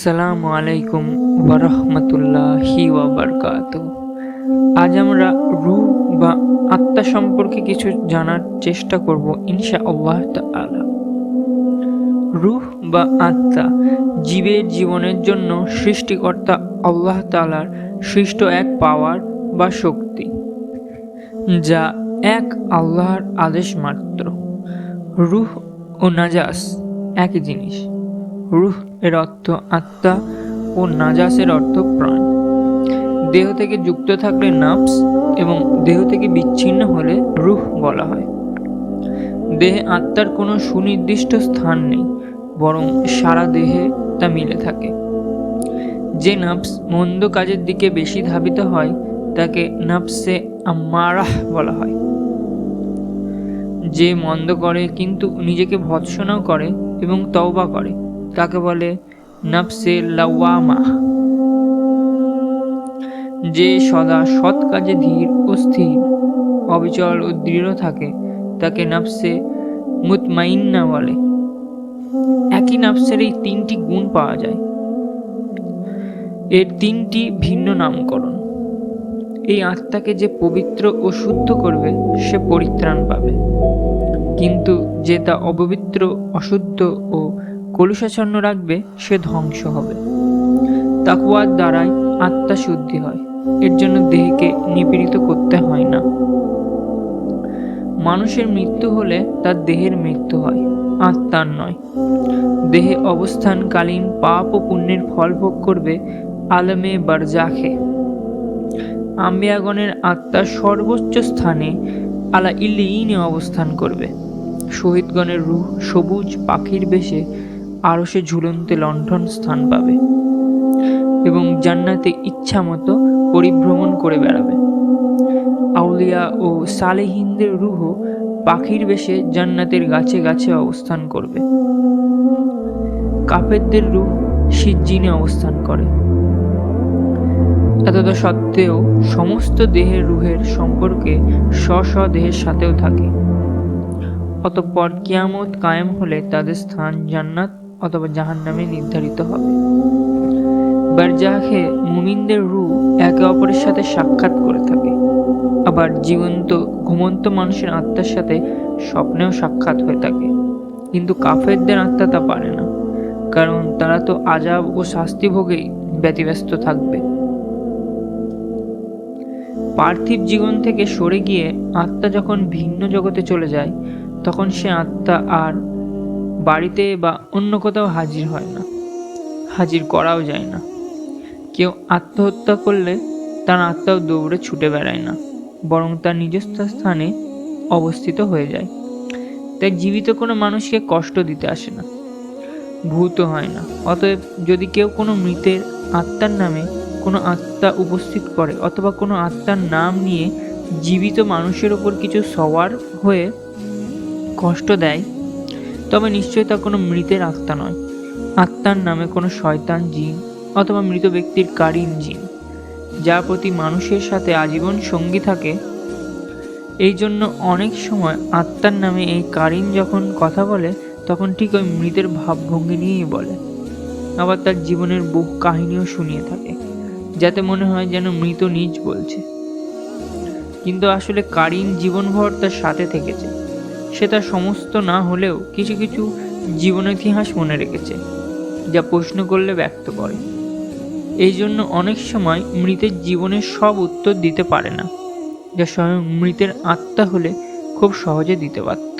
আসসালামু আলাইকুম ওরহমতুল্লাহি ওয়াবারকাত আজ আমরা রূহ বা আত্মা সম্পর্কে কিছু জানার চেষ্টা করব ইনশা আল্লাহ তাআলা। রুহ বা আত্মা জীবের জীবনের জন্য সৃষ্টিকর্তা আল্লাহ তাআলার সৃষ্ট এক পাওয়ার বা শক্তি, যা এক আল্লাহর আদেশ মাত্র রুহ ও নাজাস একই জিনিস। রুহ এর অর্থ আত্মা ও নাজাসের অর্থ প্রাণ। দেহ থেকে যুক্ত থাকলে নাফস এবং দেহ থেকে বিচ্ছিন্ন হলে রুহ বলা হয়। দেহে আত্মার কোনো সুনির্দিষ্ট স্থান নেই, বরং সারা দেহে তা মিলে থাকে। যে নাফস মন্দ কাজের দিকে বেশি ধাবিত হয়, তাকে নাফসে আম্মারাহ বলা হয়। যে মন্দ করে কিন্তু নিজেকে ভৎসনাও করে এবং তওবা করে। তাকে বলে, নফসে লাওয়ামা। যে সদা সৎ কাজে ধীর ও স্থির, অবিচল ও দৃঢ় থাকে, তাকে নফসে মুতমাইন্না বলে। একই নফসের এই তিনটি গুণ পাওয়া যায়। এর তিনটি ভিন্ন নামকরণ। এই আত্মাকে যে পবিত্র ও শুদ্ধ করবে, সে পরিত্রাণ পাবে। কিন্তু যে তা অপবিত্র, অশুদ্ধ ও কলুষাচ্ছন্ন রাখবে, সে ধ্বংস হবে। তাকুয়ার দ্বারাই আত্মা শুদ্ধি হয়। এর জন্য দেহকে নিপীড়িত করতে হয় না। মানুষের মৃত্যু হলে তার দেহের মৃত্যু হয়, আত্মার নয়। দেহে অবস্থানকালীন পাপ ও পুণ্যের ফল ভোগ করবে আলমে বারজাখে। আম্বিয়াগণের আত্মা সর্বোচ্চ স্থানে আলা ইলিনে অবস্থান করবে। শহীদগণের রূহ সবুজ পাখির বেশে আরও সে ঝুলন্তে লণ্ঠন স্থান পাবে এবং জান্নাতে ইচ্ছা মতো পরিভ্রমণ করে বেড়াবে। আউলিয়া ও সালেহিনদের রুহ পাখির বেশে জান্নাতের গাছে গাছে অবস্থান করবে। কাফেরদের রুহ সিজ্জিনে অবস্থান করে। এতটা সত্ত্বেও সমস্ত দেহের রুহের সম্পর্কে স্ব স্ব দেহের সাথেও থাকে। অতঃপর কিয়ামত কায়েম হলে তাদের স্থান জান্নাত অথবা জাহান্নামে নির্ধারিত হবে। বারজাহে মুমিনদের রু একে অপরের সাথে সাক্ষাৎ করে থাকে। আবার জীবন্ত, ঘুমন্ত মানুষের আত্মার সাথে স্বপ্নেও সাক্ষাৎ হয়ে থাকে। কিন্তু কাফেরদের আত্মা তা পারে না, কারণ তারা তো আজাব ও শাস্তি ভোগেই ব্যতিব্যস্ত থাকবে। পার্থিব জীবন থেকে সরে গিয়ে আত্মা যখন ভিন্ন জগতে চলে যায়, তখন সে আত্মা আর বাড়িতে বা অন্য কোথাও হাজির হয় না। হাজির করাও যায় না। কেউ আত্মহত্যা করলে তার আত্মাও দৌড়ে ছুটে বেড়ায় না, বরং তার নিজস্ব স্থানে অবস্থিত হয়ে যায়। তাই জীবিত কোনো মানুষকে কষ্ট দিতে আসে না, ভূত হয় না। অতএব যদি কেউ কোনো মৃতের আত্মার নামে কোনো আত্মা উপস্থিত করে অথবা কোনো আত্মার নাম নিয়ে জীবিত মানুষের ওপর কিছু সওয়ার হয়ে কষ্ট দেয় তবে নিশ্চয়ই তা কোনো মৃতের আত্মা নয়। আত্মার নামে কোনো শয়তান জিন অথবা মৃত ব্যক্তির কারিন জিন, যার প্রতি মানুষের সাথে আজীবন সঙ্গী থাকে। এই জন্য অনেক সময় আত্মার নামে এই কারিন যখন কথা বলে, তখন ঠিক ওই মৃতের ভাবভঙ্গি নিয়েই বলে। আবার তার জীবনের বহু কাহিনীও শুনিয়ে থাকে, যাতে মনে হয় যেন মৃত নিজ বলছে। কিন্তু আসলে কারিন জীবনভর তার সাথে থেকেছে। সে তার সমস্ত না হলেও কিছু কিছু জীবন ইতিহাস মনে রেখেছে, যা প্রশ্ন করলে ব্যক্ত করে। এই জন্য অনেক সময় মৃতের জীবনের সব উত্তর দিতে পারে না, যা স্বয়ং মৃতের আত্মা হলে খুব সহজে দিতে পারত।